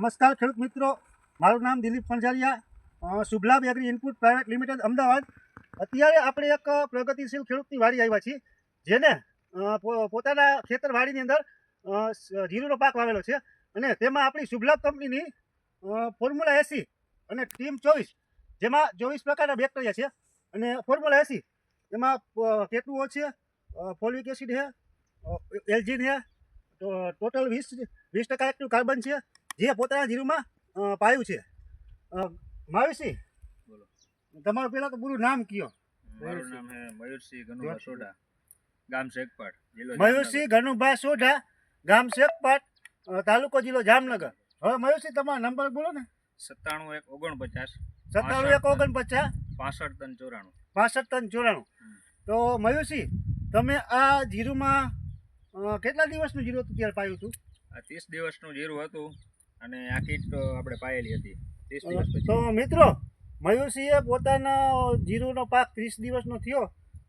નમસ્કાર ખેડૂત મિત્રો. મારું નામ Dilip Panjariya Shubhlabh agri input private limited, Ahmedabad. અત્યારે આપણે એક પ્રગતિશીલ ખેડૂતની વાડી આવ્યા છીએ, જેને પોતાના ખેતર વાડીની અંદર જીરુનો પાક વાવેલો છે. અને તેમાં આપણી શુભલાભ કંપનીની ફોર્મ્યુલા એસી અને ટીમ ચોવીસ, જેમાં ચોવીસ પ્રકારના બેક્ટેરિયા છે. અને ફોર્મ્યુલા એસી, એમાં કેટલું છે? ફોલિક એસિડ છે એલજીન છે ટોટલ વીસ વીસ ટકા એક્ટિવ કાર્બન છે. જે પોતાના જીરુમાં પાયું છે. બોલો. તમારું પેલા તો પૂરું નામ કયો? મારું નામ હે મયુરસિંહ ગનુભા સોઢા ગામ શેખપાટ જિલ્લો મયુરસિંહ ઘનુભા સોઢા ગામ શેખપાટ તાલુકો જિલ્લો જામનગર. હવે મયુરસિંહ તમારો નંબર બોલો ને. સત્તાણું એક ઓગણપચાસ સત્તાણું એક ઓગણપચાસ. પાસઠ ત્રણ ચોરાણું. પાસઠ ત્રણ ચોરાણું. તો મયુરસિંહ તમે આ જીરુમાં કેટલા દિવસનું જીરું હતું ત્યારે પાયું હતું? આ ત્રીસ દિવસનું જીરું હતું. અને આ કીટ આપણે પાયેલી હતી. ત્રીસ દિવસ પછી. તો મિત્રો મયુરસિંહે પોતાનો જીરુનો પાક ત્રીસ દિવસનો થયો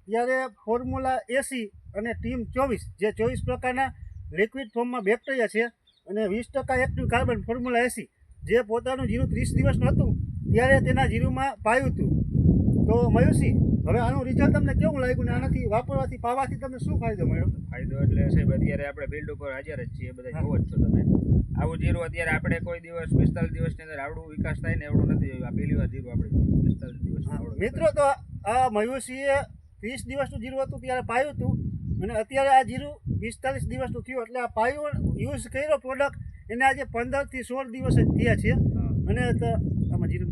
ત્યારે ફોર્મ્યુલા એસી અને ટીમ ચોવીસ જે ચોવીસ પ્રકારના લિક્વિડ ફોર્મમાં બેક્ટેરિયા છે અને વીસ ટકા એક્ટિવ કાર્બન ફોર્મ્યુલા એસી જે પોતાનું જીરું ત્રીસ દિવસનું હતું ત્યારે તેના જીરુમાં પાયું હતું. તો મયુરસિંહ હવે આનું રિઝલ્ટ તમને કેવું લાગ્યું ને આનાથી વાપરવાથી પાવાથી તમને શું ફાયદો મળ્યો? ફાયદો એટલે સાહેબ અત્યારે આપણે ફિલ્ડ ઉપર હાજર જ છીએ બધા જોવો જ છો તમે. આવું જીરું અત્યારે આપણે કોઈ દિવસ પિસ્તાલીસ દિવસની અંદર આવડું વિકાસ થાય ને એવડું નથી જોયું આ પહેલી વાર જીરું આપણે પિસ્તાલીસ દિવસ મિત્રો તો આ મયુસીએ ત્રીસ દિવસનું જીરું હતું ત્યારે પાયું હતું. અને અત્યારે આ જીરું પિસ્તાલીસ દિવસનું થયું એટલે આ પાયું યુઝ કર્યો પ્રોડક્ટ એને આજે પંદરથી સોળ દિવસ જ થયા છે. અને તો આમાં જીરું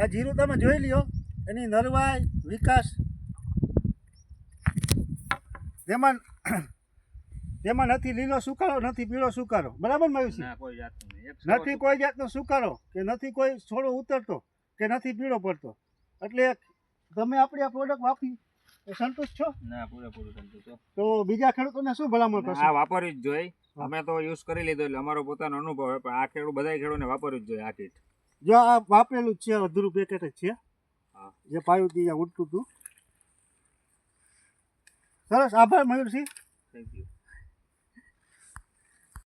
આ જીરું તમે જોઈ લ્યો. એની નરવાઈ વિકાસ. તેમાં તેમાં નથી લીલો સુકારો નથી પીળો સુકારો. બરાબર એક નથી કોઈ જાતનો સુકારો કે નથી કોઈ છોડો ઉતરતો કે નથી પીળો પડતો. એટલે તમે આપણી આ પ્રોડક્ટ વાપરી સંતુષ્ટ છો? ના પૂરેપૂરું થતું તો તો બીજા ખેડૂતોને શું ભલામણ કરશો? આ વાપરવી જ જોઈએ. અમે તો યુઝ કરી લીધો એટલે અમારો પોતાનો અનુભવ હોય પણ આ ખેડૂત બધા ખેડૂતને વાપરવું જ જોઈએ આ કીટ. જો આ વાપરેલું જ છે અધૂરું પેકેટ જ છે. જે પાયું હતું ઉડતું હતું. સરસ. આભાર મયુરસિંહ. Thank you